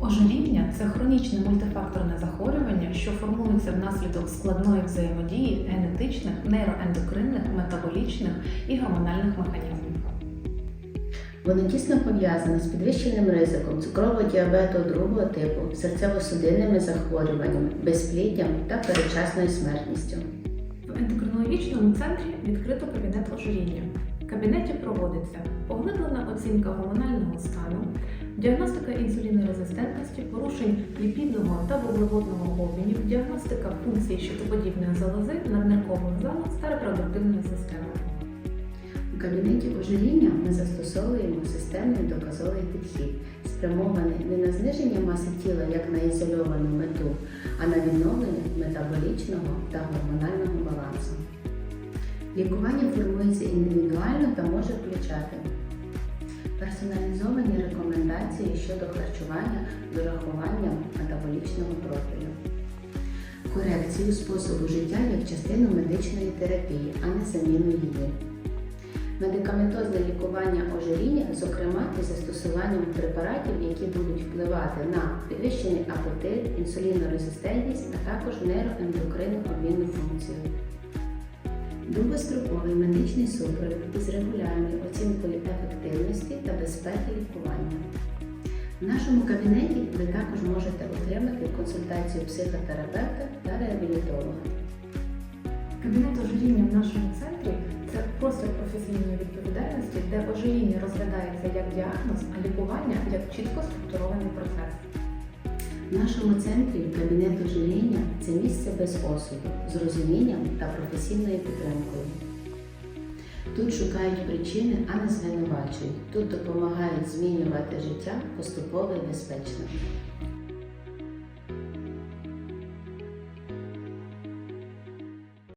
Ожиріння це хронічне мультифакторне захворювання, що формується внаслідок складної взаємодії генетичних, нейроендокринних, метаболічних і гормональних механізмів. Воно тісно пов'язане з підвищеним ризиком цукрового діабету другого типу, серцево-судинними захворюваннями, безпліддям та передчасною смертністю. В ендокринологічному центрі відкрито кабінет ожиріння. В кабінеті проводиться поглиблена оцінка гормонального стану, діагностика інсулінорезистентності, порушень ліпідного та вуглеводного обмінів, діагностика функцій щитоподібної залози, надниркових залоз та репродуктивної системи. У кабінеті ожиріння ми застосовуємо системний доказовий підхід, спрямований не на зниження маси тіла як на ізольовану мету, а на відновлення метаболічного та гормонального балансу. Лікування формується індивідуально та може включати персоналізовані рекомендації щодо харчування з урахуванням метаболічного профілю, корекцію способу життя як частину медичної терапії, а не заміну її. Медикаментозне лікування ожиріння, зокрема із застосуванням препаратів, які будуть впливати на підвищений апетит, інсулінорезистентність, а також нейроендокринну обмінну функцію. Довгостроковий медичний супровід із регулярною оцінкою ефективності та безпеки лікування. В нашому кабінеті ви також можете отримати консультацію психотерапевта та реабілітолога. Кабінет ожиріння в нашому центрі це простір професійної відповідальності, де ожиріння розглядається як діагноз, а лікування як чітко структурований процес. В нашому центрі кабінет ожиріння це місце без осуду, з розумінням та професійною підтримкою. Тут шукають причини, а не звинувачують. Тут допомагають змінювати життя поступово і безпечно.